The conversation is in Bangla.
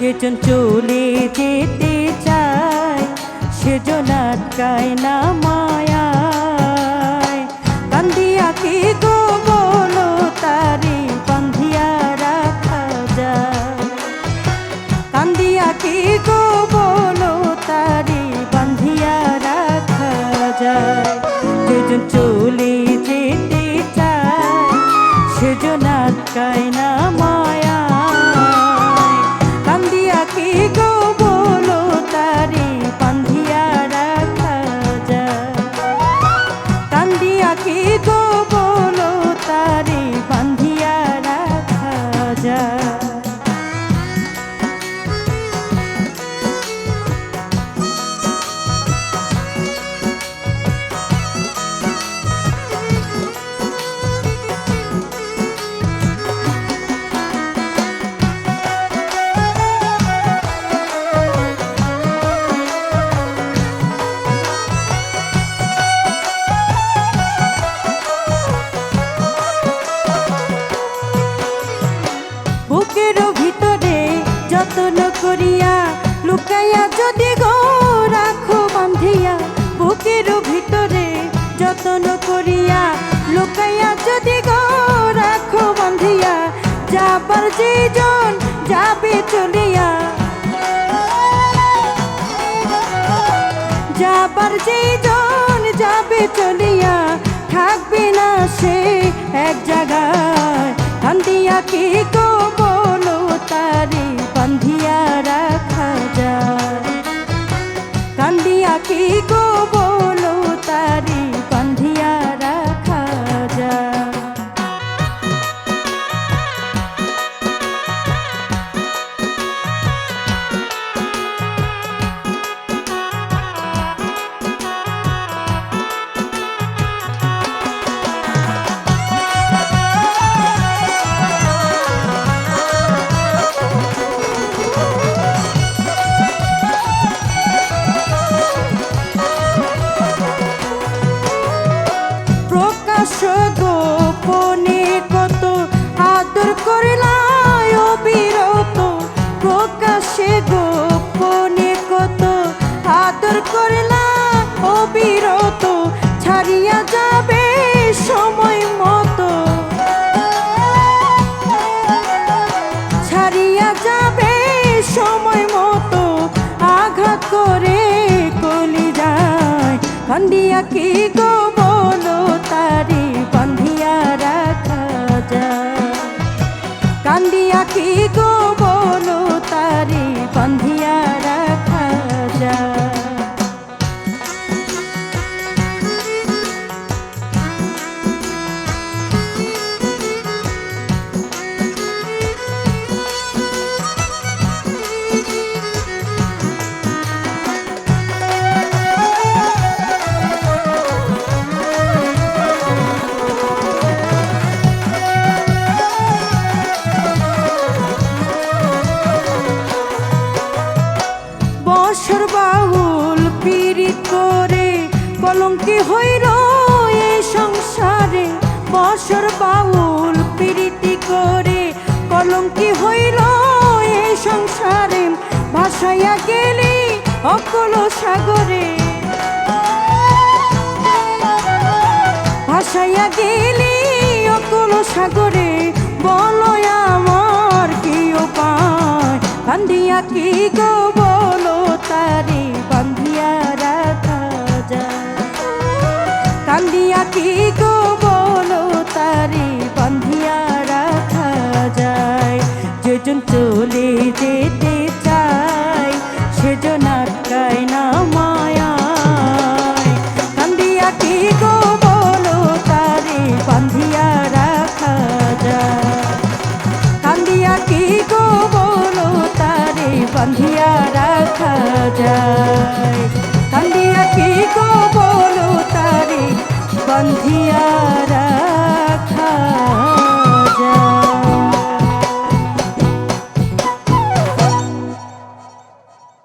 যেজন চলে যেতে চায় সেজন আটকায় না মায়ায়। কান্দিয়া কি গো বলো, তারে বান্ধিয়া রাখা যায়। কান্দিয়া কি গো বলো, তারে বান্ধিয়া রাখা যায়। যেজন চলে যেতে চায় সেজন আটকায় না করিয়া, লুকাইয়া যদি গো রাখো বান্ধিয়া, বুকের ভিতরে যত্ন করিয়া, লুকাইয়া যদি গো রাখো বান্ধিয়া, যাবার যে জন যাবে চলিয়া। যাবার যে জন যাবে চলিয়া, থাকবে না সে এক জায়গায়। কান্দিয়া কি গো বলো তারে প্রকাশ গোপনে কত আদর প্রকাশে গোপনে কত আদর ছাড়িয়া যাবে সময় মতো। ছাড়িয়া যাবে সময় মতো। আঘাত করে কলি যায় কান্দিয়া কি কলঙ্কি হইল এই সংসারে। বছর বাউল পীড়িতি করে। কলঙ্কি হইল এই সংসারে। ভাসাইয়া গেলি অকল সাগরে। ভাসাইয়া গেলি অকল সাগরে। বলো আমার কি উপায় কান্দিয়া কি গো বলো তারে? কান্ধিয়া রাখা যায়। কান্দিয়া কি গো বলো তারি বান্ধিয়া রাখা